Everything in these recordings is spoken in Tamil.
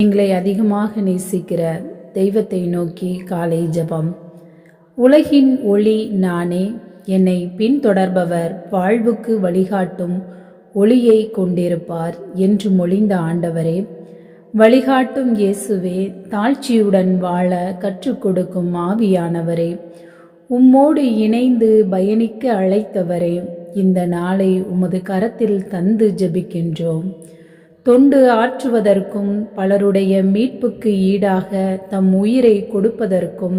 எங்களை அதிகமாக நேசிக்கிற தெய்வத்தை நோக்கி காலை ஜெபம். உலகின் ஒளி நானே என்னை பின்தொடர்பவர் வாழ்வுக்கு வழிகாட்டும் ஒளியை கொண்டிருப்பார் என்று மொழிந்த ஆண்டவரே. வழிகாட்டும் இயேசுவே தாழ்ச்சியுடன் வாழ கற்றுக் கொடுக்கும் ஆவியானவரே. உம்மோடு இணைந்து பயணிக்க அழைத்தவரே இந்த நாளை உமது கரத்தில் தந்து ஜெபிக்கின்றோம். தொண்டு ஆற்றுவதற்கும் பலருடைய மீட்புக்கு ஈடாக தம் உயிரை கொடுப்பதற்கும்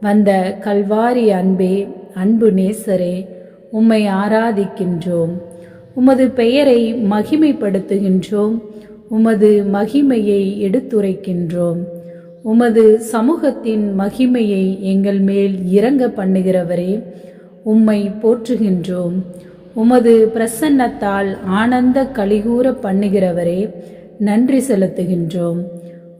வந்த கல்வாரி அன்பே அன்பு நேசரே உம்மை ஆராதிக்கின்றோம். உமது பெயரை மகிமைப்படுத்துகின்றோம். உமது மகிமையை எடுத்துரைக்கின்றோம். உமது சமூகத்தின் மகிமையை எங்கள் மேல் இறங்க பண்ணுகிறவரே உம்மை போற்றுகின்றோம். உமது பிரசன்னத்தால் ஆனந்த கலிகூற பண்ணுகிறவரே நன்றி செலுத்துகின்றோம்.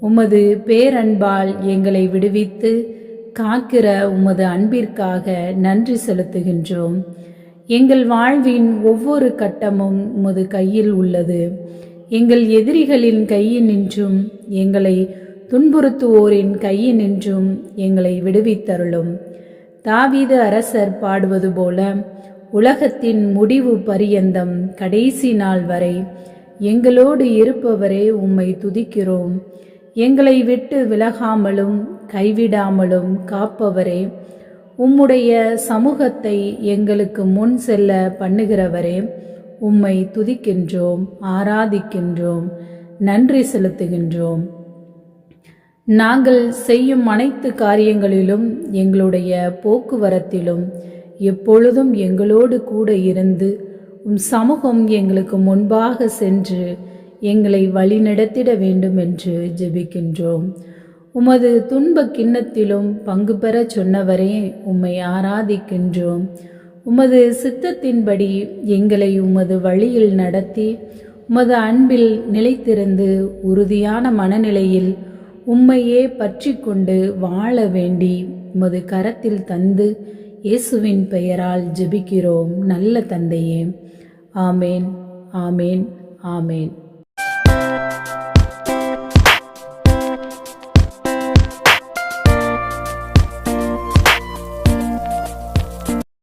உமது பேரன்பால் எங்களை விடுவித்து காக்கிற உமது அன்பிற்காக நன்றி செலுத்துகின்றோம். எங்கள் வாழ்வின் ஒவ்வொரு கட்டமும் உமது கையில் உள்ளது. எங்கள் எதிரிகளின் கையினின்றும் எங்களை துன்புறுத்துவோரின் கையினின்றும் எங்களை விடுவித்தருளும். தாவீது அரசர் பாடுவது போல உலகத்தின் முடிவு பரியந்தம் கடைசி நாள் வரை எங்களோடு இருப்பவரே உம்மை துதிக்கிறோம். எங்களை விட்டு விலகாமலும் கைவிடாமலும் காப்பவரே. உம்முடைய சமூகத்தை எங்களுக்கு முன் செல்ல பண்ணுகிறவரே. உம்மை துதிக்கின்றோம் ஆராதிக்கின்றோம் நன்றி செலுத்துகின்றோம். நாங்கள் செய்யும் அனைத்து காரியங்களிலும் எங்களுடைய போக்குவரத்திலும் எப்பொழுதும் எங்களோடு கூட இருந்து உம் சமூகம் எங்களுக்கு முன்பாக சென்று எங்களை வழிநடத்திட வேண்டும் என்று ஜெபிக்கின்றோம். உமது துன்ப கிண்ணத்திலும் பங்கு பெற சொன்னவரே உம்மை ஆராதிக்கின்றோம். உமது சித்தத்தின்படி எங்களை உமது வழியில் நடத்தி உமது அன்பில் நிலைத்திருந்து உறுதியான மனநிலையில் உம்மையே பற்றி கொண்டு வாழ வேண்டி உமது கரத்தில் தந்து இயேசுவின் பெயரால் ஜெபிக்கிறோம். நல்ல தந்தையே. ஆமேன் ஆமேன் ஆமேன்.